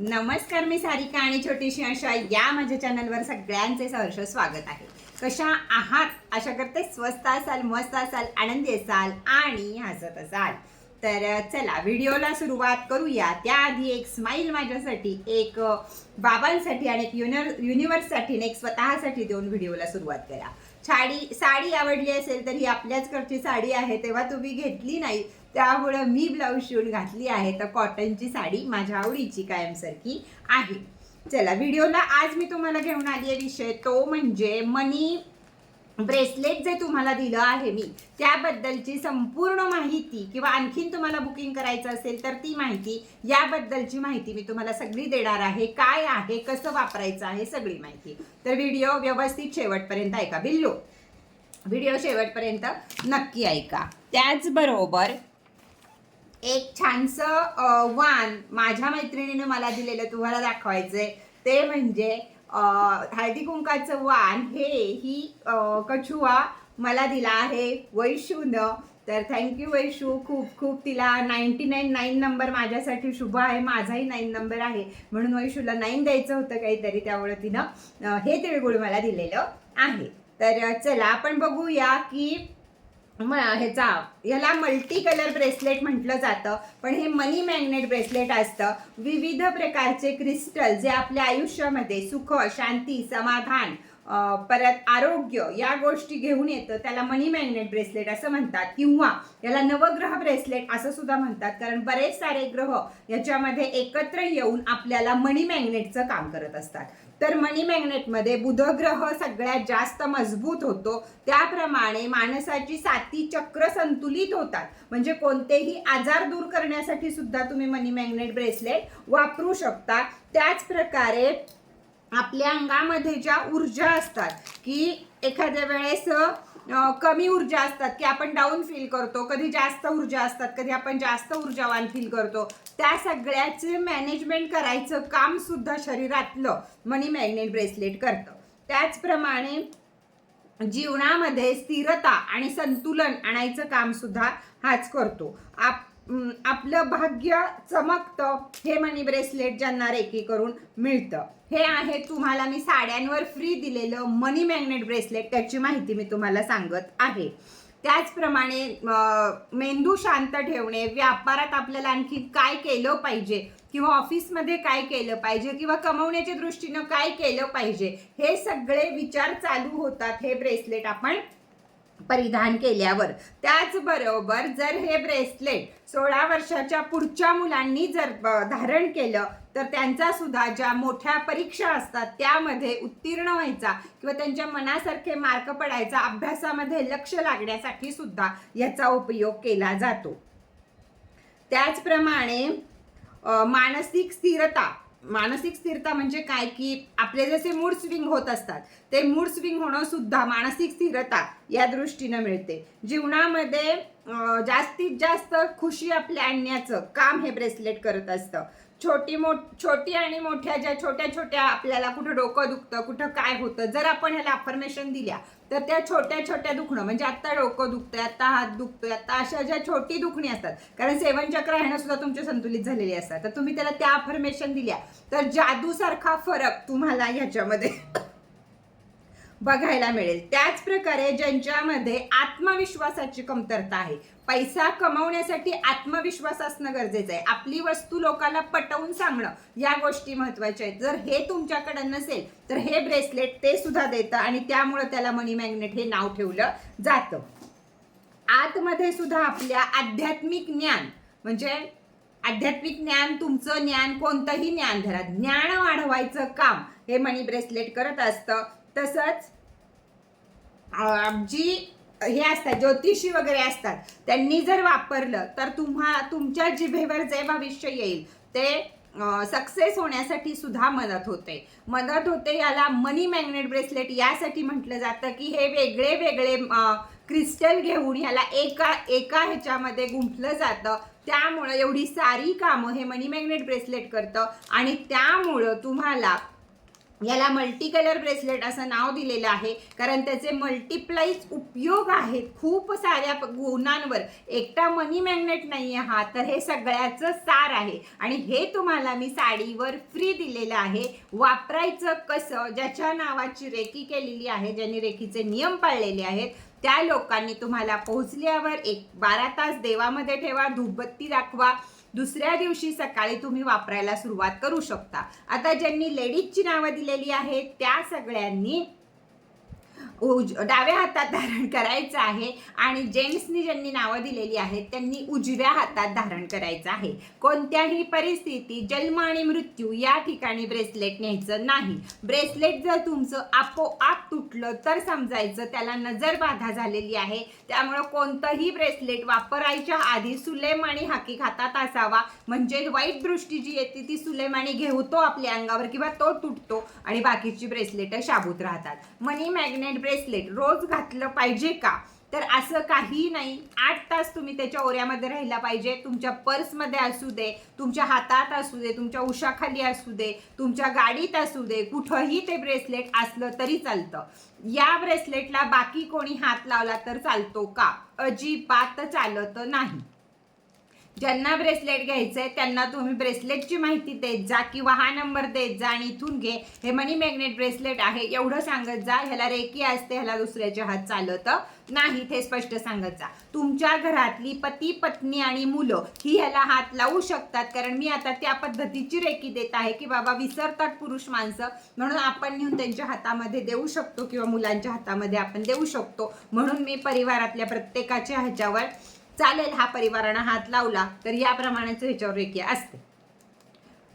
नमस्कार मी सारिका आणि छोटीशी अशा या माझ्या चॅनलवर सगळ्यांचे सहर्ष स्वागत आहे. कशा आहात? आशा करते स्वस्त असाल मस्त असाल आनंदी असाल आणि हसत असाल. तर चला व्हिडिओला सुरुवात करूया. त्याआधी एक स्माईल माझ्यासाठी एक बाबांसाठी आणि एक युनिवर युनिवर्ससाठी एक स्वतःसाठी देऊन व्हिडिओला सुरुवात करा. साडी साडी आवडली असेल तर ही आपल्याच घरची साडी आहे तेव्हा तुम्ही घेतली नाही. त्यामुळं मी ब्लाऊज शिवून घातली आहे. तर कॉटनची साडी माझ्या आवडीची कायमसारखी आहे. चला व्हिडिओला आज मी तुम्हाला घेऊन आली आहे विषय. तो म्हणजे मनी ब्रेसलेट जे तुम्हाला दिलं आहे मी त्याबद्दलची संपूर्ण माहिती किंवा आणखीन तुम्हाला बुकिंग करायचं असेल तर ती माहिती याबद्दलची माहिती मी तुम्हाला सगळी देणार आहे. काय आहे कसं वापरायचं आहे सगळी माहिती. तर व्हिडिओ व्यवस्थित शेवटपर्यंत ऐका. बिल्लो व्हिडिओ शेवटपर्यंत नक्की ऐका. त्याचबरोबर एक छानसं वान माझ्या मैत्रिणीने मला दिलेलं तुम्हाला दाखवायचंय. ते म्हणजे हळदी कुंकाचं वान हे ही कछुआ मला दिला आहे वैशूनं. तर थँक्यू वैशू खूप खूप तिला नाईन्टी नाईन नाईन नंबर माझ्यासाठी शुभ आहे माझाही नाईन नंबर आहे. म्हणून वैशूला नाईन द्यायचं होतं काहीतरी त्यामुळे तिनं हे तिळगुळ मला दिलेलं आहे. तर चला आपण बघूया की ह्याचा ह्याला मल्टी कलर ब्रेसलेट म्हटलं जातं पण हे मनी मॅग्नेट ब्रेसलेट असतं. विविध प्रकारचे क्रिस्टल जे आपल्या आयुष्यामध्ये सुख शांती समाधान परत आरोग्य या गोष्टी घेऊन येतं. त्याला मनी मॅग्नेट ब्रेसलेट असं म्हणतात किंवा याला नवग्रह ब्रेसलेट असं सुद्धा म्हणतात. कारण बरेच सारे ग्रह याच्यामध्ये एकत्र येऊन आपल्याला मनी मॅग्नेटचं काम करत असतात. तर मनी मॅग्नेटमध्ये बुधग्रह सगळ्यात जास्त मजबूत होतो. त्याप्रमाणे माणसाची साती चक्र संतुलित होतात. म्हणजे कोणतेही आजार दूर करण्यासाठी सुद्धा तुम्ही मनी मॅग्नेट ब्रेसलेट वापरू शकता. त्याच प्रकारे आपल्या अंगामध्ये ज्या ऊर्जा असतात की एखाद्या वेळेस कमी ऊर्जा असतात की आपण डाऊन फील करतो कधी जास्त ऊर्जा असतात कधी आपण जास्त ऊर्जावान फील करतो त्या सगळ्याचे मॅनेजमेंट करायचं काम सुद्धा शरीरातलं मनी मॅग्नेट ब्रेसलेट करतं. त्याचप्रमाणे जीवनामध्ये स्थिरता आणि संतुलन आणायचं काम सुद्धा हाच करतो. आप आपलं भाग्य चमकतं हे मनी ब्रेसलेट ज्यांना रेकी करून मिळतं. हे आहे तुम्हाला मी साड्यांवर फ्री दिलेलं मनी मॅग्नेट ब्रेसलेट त्याची माहिती मी तुम्हाला सांगत आहे. त्याचप्रमाणे मेंदू शांत ठेवणे व्यापारात आपल्याला आणखी काय केलं पाहिजे किंवा ऑफिसमध्ये काय केलं पाहिजे किंवा कमवण्याच्या दृष्टीनं काय केलं पाहिजे हे सगळे विचार चालू होतात हे ब्रेसलेट आपण परिधान केल्यावर. त्याचबरोबर जर हे ब्रेसलेट सोळा वर्षाच्या पुढच्या मुलांनी जर धारण केलं तर त्यांचा सुद्धा ज्या मोठ्या परीक्षा असतात त्यामध्ये उत्तीर्ण व्हायचा किंवा त्यांच्या मनासारखे मार्क पडायचा अभ्यासामध्ये लक्ष लागण्यासाठी सुद्धा याचा उपयोग केला जातो. त्याचप्रमाणे मानसिक स्थिरता मानसिक स्थिरता म्हणजे काय? की आपले जसे मूड स्विंग होत असतात ते मूड स्विंग होणं सुद्धा मानसिक स्थिरता या दृष्टीनं मिळते. जीवनामध्ये जास्तीत जास्त खुशी आपल्या आणण्याचं काम हे ब्रेसलेट करत असतं. छोटी मोठ छोटी आणि मोठ्या ज्या छोट्या छोट्या आपल्याला कुठं डोकं दुखतं कुठं काय होतं जर आपण ह्याला अफर्मेशन दिल्या तर त्या छोट्या छोट्या दुखणं म्हणजे आता डोकं दुखतंय आता हात दुखतोय आता अशा ज्या छोटी दुखणी असतात कारण सेवन चक्र ह्यानं सुद्धा तुमचे संतुलित झालेली असतात. तर तुम्ही त्याला त्या अफर्मेशन दिल्या तर जादूसारखा फरक तुम्हाला ह्याच्यामध्ये बघायला मिळेल. त्याच प्रकारे ज्यांच्यामध्ये आत्मविश्वासाची कमतरता आहे पैसा कमवण्यासाठी आत्मविश्वास असणं गरजेचं आहे. आपली वस्तू लोकांना पटवून सांगणं या गोष्टी महत्त्वाच्या आहेत. जर हे तुमच्याकडे नसेल तर हे ब्रेसलेट ते सुद्धा देतं आणि त्यामुळं त्याला मनी मॅग्नेट हे नाव ठेवलं जातं. आतमध्ये सुद्धा आपल्या आध्यात्मिक ज्ञान म्हणजे आध्यात्मिक ज्ञान तुमचं ज्ञान कोणतंही ज्ञान धरा. ज्ञान वाढवायचं काम हे मनी ब्रेसलेट करत असतं. तसंच जी हे असतात ज्योतिषी वगैरे असतात त्यांनी जर वापरलं तर तुम्हा तुमच्या जिभेवर जे भविष्य येईल ते सक्सेस होण्यासाठी सुद्धा मदत होते. मदत होते याला मनी मॅग्नेट ब्रेसलेट यासाठी म्हटलं जातं की हे वेगळे वेगळे क्रिस्टल घेऊन ह्याला एका एका ह्याच्यामध्ये गुंफलं जातं. त्यामुळं एवढी सारी कामं हे मनी मॅग्नेट ब्रेसलेट करतं आणि त्यामुळं तुम्हाला याला मल्टी कलर ब्रेसलेट असं नाव दिलेलं आहे. कारण त्याचे मल्टिप्लाईज उपयोग आहेत खूप साऱ्या गुणांवर. एकटा मनी मॅग्नेट नाही आहे हा तर हे सगळ्याचं सार आहे. आणि हे तुम्हाला मी साडीवर फ्री दिलेलं आहे. वापरायचं कसं ज्याच्या नावाची रेकी केलेली आहे ज्यांनी रेकीचे नियम पाळलेले आहेत त्या लोकांनी तुम्हाला पोहोचल्यावर एक बारा तास देवामध्ये ठेवा धूपबत्ती दाखवा दुसऱ्या दिवशी सकाळी तुम्ही वापरायला सुरुवात करू शकता. आता ज्यांनी लेडीजची नावं दिलेली आहेत त्या सगळ्यांनी उज डाव्या हातात धारण करायचं आहे आणि जेंट्सनी ज्यांनी नावं दिलेली आहेत त्यांनी उजव्या हातात धारण करायचं आहे. कोणत्याही परिस्थितीत जन्म आणि मृत्यू या ठिकाणी ब्रेसलेट न्यायचं नाही. ब्रेसलेट जर तुमचं आपोआप तुटलं तर समजायचं त्याला नजर बाधा झालेली आहे. त्यामुळं कोणतंही ब्रेसलेट वापरायच्या आधी सुलेमानी हाकी हातात असावा. म्हणजे वाईट दृष्टी जी येते ती सुलेमानी घेऊतो आपल्या अंगावर किंवा तो तुटतो आणि बाकीची ब्रेसलेट शाबूत राहतात. मनी मॅग्नेट ब्रेसलेट रोज घातलं पाहिजे का? तर असं काही नाही. आठ तास तुम्ही त्याच्या ओऱ्यामध्ये राहिला पाहिजे. तुमच्या पर्समध्ये असू दे तुमच्या हातात असू दे तुमच्या उशाखाली असू दे तुमच्या गाडीत असू दे कुठंही ते ब्रेसलेट असलं तरी चालतं. या ब्रेसलेटला बाकी कोणी हात लावला तर चालतो का? अजिबात चालत नाही. ज्यांना ब्रेसलेट घ्यायचंय त्यांना तुम्ही ब्रेसलेटची माहिती देत जा किंवा हा नंबर देत जा आणि इथून घे. हे मनी मॅग्नेट ब्रेसलेट आहे. एवढं सांगत जा. ह्याला रेकी असते ह्याला दुसऱ्याच्या हात चालत नाही ते स्पष्ट सांगत जा. तुमच्या घरातली पती पत्नी आणि मुलं ही ह्याला हात लावू शकतात. कारण मी आता त्या पद्धतीची रेकी देत आहे की बाबा विसरतात पुरुष माणसं. म्हणून आपण नेऊन त्यांच्या हातामध्ये देऊ शकतो किंवा मुलांच्या हातामध्ये आपण देऊ शकतो. म्हणून मी परिवारातल्या प्रत्येकाच्या ह्याच्यावर चालेल हा परिवारानं हात लावला तर याप्रमाणेच ह्याच्यावर रेकी असते.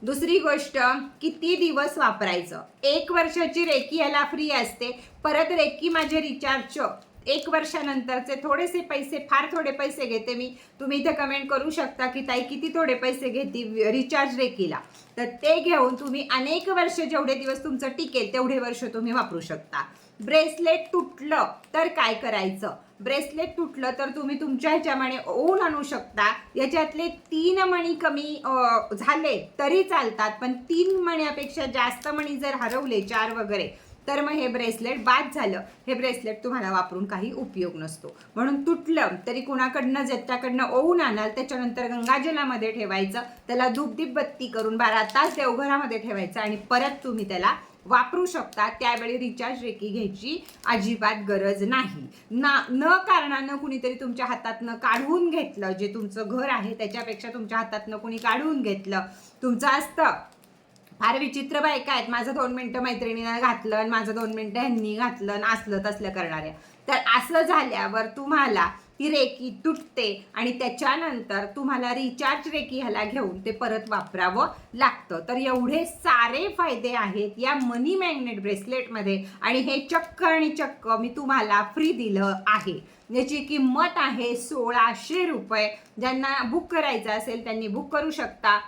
दुसरी गोष्ट किती दिवस वापरायचं? एक वर्षाची रेकी ह्याला फ्री असते. परत रेकी माझे रिचार्ज एक वर्षानंतरचे थोडेसे पैसे फार थोडे पैसे घेते मी. तुम्ही इथे कमेंट करू शकता की ताई किती थोडे पैसे घेते रिचार्ज रेकीला तर ते घेऊन तुम्ही अनेक वर्ष जेवढे दिवस तुमचं टिकेल तेवढे वर्ष तुम्ही वापरू शकता. ब्रेसलेट तुटलं तर काय करायचं? ब्रेसलेट तुटलं तर तुम्ही तुमच्या ह्याच्यामाने ओन आणू शकता. याच्यातले तीन मणी कमी झाले तरी चालतात पण तीन मण्यापेक्षा जास्त मणी जर हरवले चार वगैरे तर मग हे ब्रेसलेट बाद झालं. हे ब्रेसलेट तुम्हाला वापरून काही उपयोग नसतो. म्हणून तुटलं तरी कुणाकडनं ज्याच्याकडनं ओवून आणाल त्याच्यानंतर गंगाजलामध्ये ठेवायचं त्याला धूपदीप बत्ती करून बारा तास देवघरामध्ये ठेवायचं आणि परत तुम्ही त्याला वापरू शकता त्यावेळी रिचार्ज रेकी घ्यायची अजिबात गरज नाही. ना न कारणानं कुणीतरी तुमच्या हातातनं काढून घेतलं जे तुमचं घर आहे त्याच्यापेक्षा तुमच्या हातातनं कुणी काढून घेतलं तुमचं असतं. फार विचित्र बायका आहेत. माझं दोन मिनटं मैत्रिणीनं घातलं आणि माझं दोन मिनटं ह्यांनी घातलं आणि असलं तसलं करणाऱ्या. तर असं झाल्यावर तुम्हाला ती रेकी तुटते आणि त्याच्यानंतर तुम्हाला रिचार्ज रेकी ह्याला घेऊन ते परत वापरावं लागतं. तर एवढे सारे फायदे आहेत या मनी मॅग्नेट ब्रेसलेटमध्ये आणि हे चक्क आणि चक्क मी तुम्हाला फ्री दिलं आहे. याची किंमत आहे सोळाशे रुपये. ज्यांना बुक करायचं असेल त्यांनी बुक करू शकता.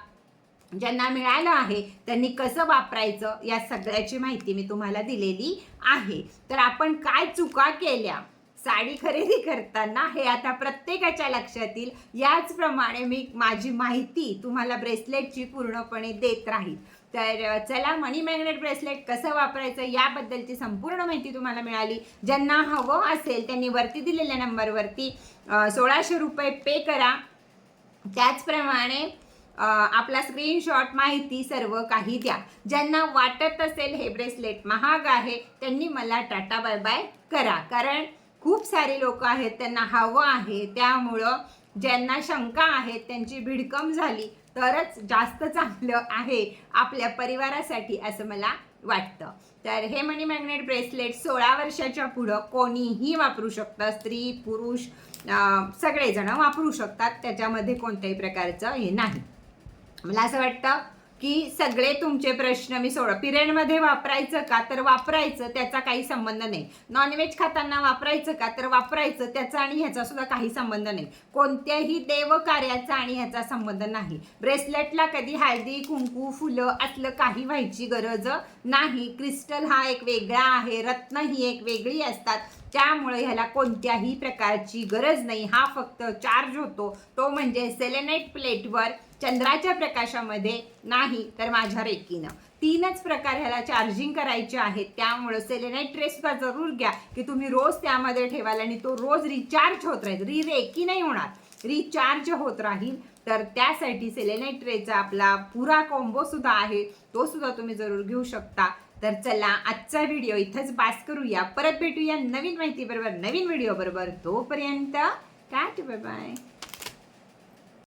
ज्यांना मिळालं आहे त्यांनी कसं वापरायचं या सगळ्याची माहिती मी तुम्हाला दिलेली आहे. तर आपण काय चुका केल्या? साडी खरेदी करताना हे आता प्रत्येकाच्या लक्षात येईल याचप्रमाणे मी माझी माहिती तुम्हाला ब्रेसलेटची पूर्णपणे देत राहील तर चला मनी मॅग्नेट ब्रेसलेट कसं वापरायचं याबद्दलची संपूर्ण माहिती तुम्हाला मिळाली. ज्यांना हवं असेल त्यांनी वरती दिलेल्या नंबरवरती सोळाशे रुपये पे करा. त्याचप्रमाणे आपला स्क्रीनशॉट माहिती सर्व काही द्या. ज्यांना वाटत असेल हे ब्रेसलेट महाग आहे त्यांनी मला टाटा बाय बाय करा. कारण खूप सारे लोक आहेत त्यांना हवं आहे. त्यामुळं ज्यांना शंका आहेत त्यांची भिडकम झाली तरच जास्त चांगलं आहे आपल्या परिवारासाठी असं मला वाटतं. तर हे मनी मॅग्नेट ब्रेसलेट सोळा वर्षाच्या पुढं कोणीही वापरू शकतं. स्त्री पुरुष सगळेजण वापरू शकतात. त्याच्यामध्ये कोणत्याही प्रकारचं हे नाही. मला असं वाटतं की सगळे तुमचे प्रश्न मी सोड पिरियडमध्ये वापरायचं का तर वापरायचं त्याचा काही संबंध नाही. नॉनव्हेज खाताना वापरायचं का तर वापरायचं त्याचा आणि ह्याचा सुद्धा काही संबंध नाही. कोणत्याही देव कार्याचा आणि ह्याचा संबंध नाही. ब्रेसलेटला कधी हळदी कुंकू फुलं असलं काही व्हायची गरज नाही. क्रिस्टल हा एक वेगळा आहे रत्न ही एक वेगळी असतात. त्यामुळे ह्याला कोणत्याही प्रकारची गरज नाही. हा फक्त चार्ज होतो. तो म्हणजे सेलेनाईट प्लेटवर चंद्राच्या प्रकाशामध्ये नाही तर माझ्या रेकीनं. तीनच प्रकार ह्याला चार्जिंग करायचे आहेत. त्यामुळं सेलेनाईट ट्रे सुद्धा जरूर घ्या की तुम्ही रोज त्यामध्ये ठेवाल आणि तो रोज रिचार्ज होत राहील. री रेकी नाही होणार. रिचार्ज होत राहील. तर त्यासाठी सेलेनाईट ट्रेचा आपला पुरा कॉम्बो सुद्धा आहे. तो सुद्धा तुम्ही जरूर घेऊ शकता. तर चला आजचा व्हिडिओ इथंच पास करूया. परत भेटूया नवीन माहिती बरोबर नवीन व्हिडिओ बरोबर. तोपर्यंत काय बाय बाय